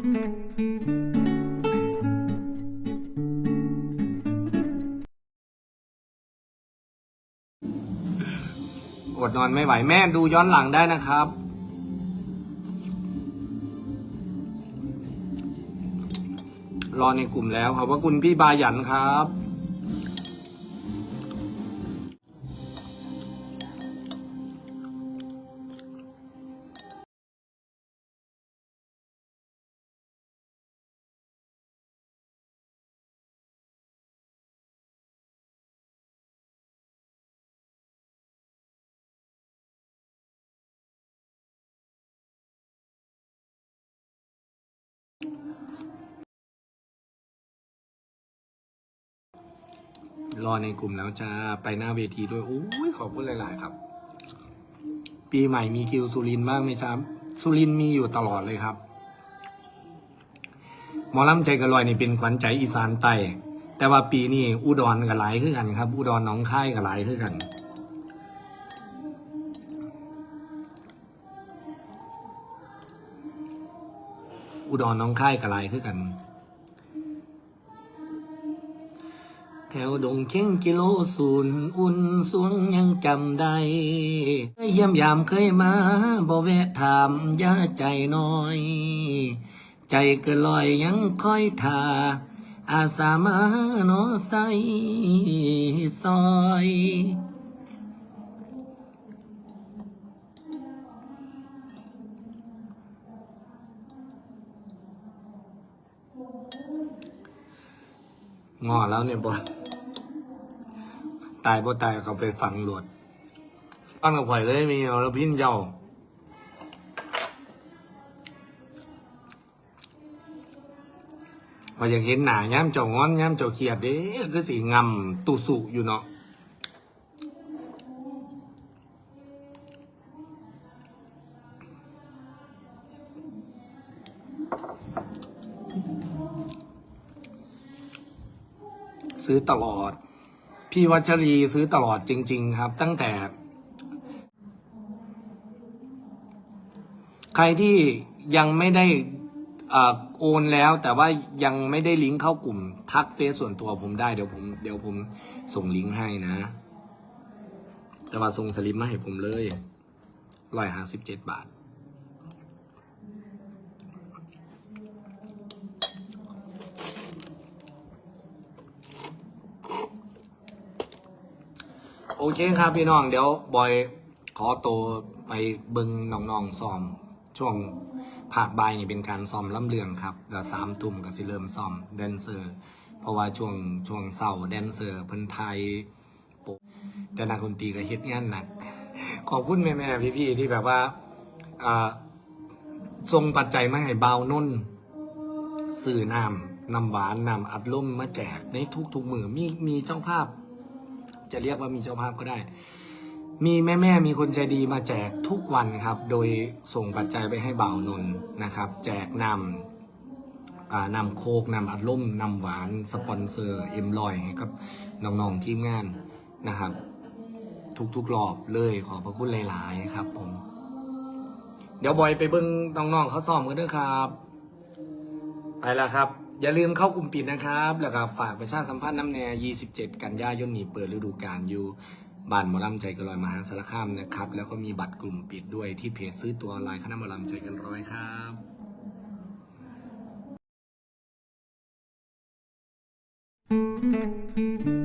อดนอนไม่ไหวแม่ดูย้อนหลังได้นะครับ รอในกลุ่มแล้วขอบพระคุณพี่บายันครับ รอในกลุ่มแล้วจะไปหน้าเวทีด้วยโอ้ยขอบคุณหลาย ๆ ครับ ปีใหม่มีคิวสุรินบ้างไหมครับ สุรินมีอยู่ตลอดเลยครับ หมอลำใจกระลอยนี่เป็นขวัญใจอีสานใต้แต่ว่าปีนี้อุดรกับหลายขึ้นกันครับ อุดรหน้องค่ายกับหลายขึ้นกันอุดรหน้องค่ายกับหลายขึ้นกัน แถวดงเข่งกิโลศูนย์อุ่นสวงยังจำได้เยี่ยมยามเคยมาบ่แวะถามย่าใจน้อย ใจเกินลอยยังคอยท่าอาสามาโนใสซอยงอแล้วเนี่ยบอล ตายบ่ตายเขาไปฝังหลวดตั้งกับไผ่เลยมีเอาแล้วพินเย้าพออยากเห็นหนาย้ำเจ้างอนย้ำเจ้าเขียดเด้คือสีงำตุสุอยู่เนาะซื้อตลอด พี่วัชรีซื้อตลอดจริง ๆ ครับ ตั้งแต่ ใครที่ยังไม่ได้ออโอนแล้วแต่ว่ายังไม่ได้ลิงก์เข้ากลุ่ม ทักเฟซส่วนตัวผมได้เดี๋ยวผมเดี๋ยวผมส่งลิงก์ให้นะ แต่ว่าส่งสลิปมาให้ผมเลยร้อยห้าสิบเจ็ดบาท โอเคครับพี่น้องเดี๋ยวบอยขอตัวไปเบิงน้องๆซ้อม ช่วงภาคบายนี่เป็นการซ้อมล่ำเลืองครับแล้วสามทุ่มก็สิเริ่มซ้อมแดนเซอร์ เพราะว่าช่วงช่วงเศร้าแดนเซอร์เพิ่นไทยโปะแต่นักดนตรีก็เฮ็ดงานหนัก ขอบคุณแม่ๆพี่ๆที่แบบว่าอ่าส่งปัจจัยมาให้เบานุ่นสื่อน้ำน้ำหวานน้ำอัดลมมาแจกในทุกๆมือมีมีเจ้าภาพ จะเรียกว่ามีเจ้าภาพก็ได้ มีแม่แม่มีคนใจดีมาแจกทุกวันครับ โดยส่งปัจจัยไปให้บ่าวนนนะครับ แจกนำนำโคกนำอัดลมนำหวานสปอนเซอร์เอ็มลอยให้กับน้องๆทีมงานนะครับ ทุกๆรอบเลยขอพระคุณหลาย ๆ ครับผมเดี๋ยวบอยไปเบิ้งน้องๆเขาซ้อมกันด้วยครับ ไปแล้วครับ อย่าลืมเข้ากลุ่มปิดนะครับ แล้วก็ฝากประชาสัมพันธ์น้ำแน่27 กันยายนนี้เปิดฤดูกาลอยู่บ้านหมอลำใจกันร้อยมหาสารคามนะครับ แล้วก็มีบัตรกลุ่มปิดด้วยที่เพจซื้อตัวออนไลน์คณะหมอลำใจกันร้อยครับ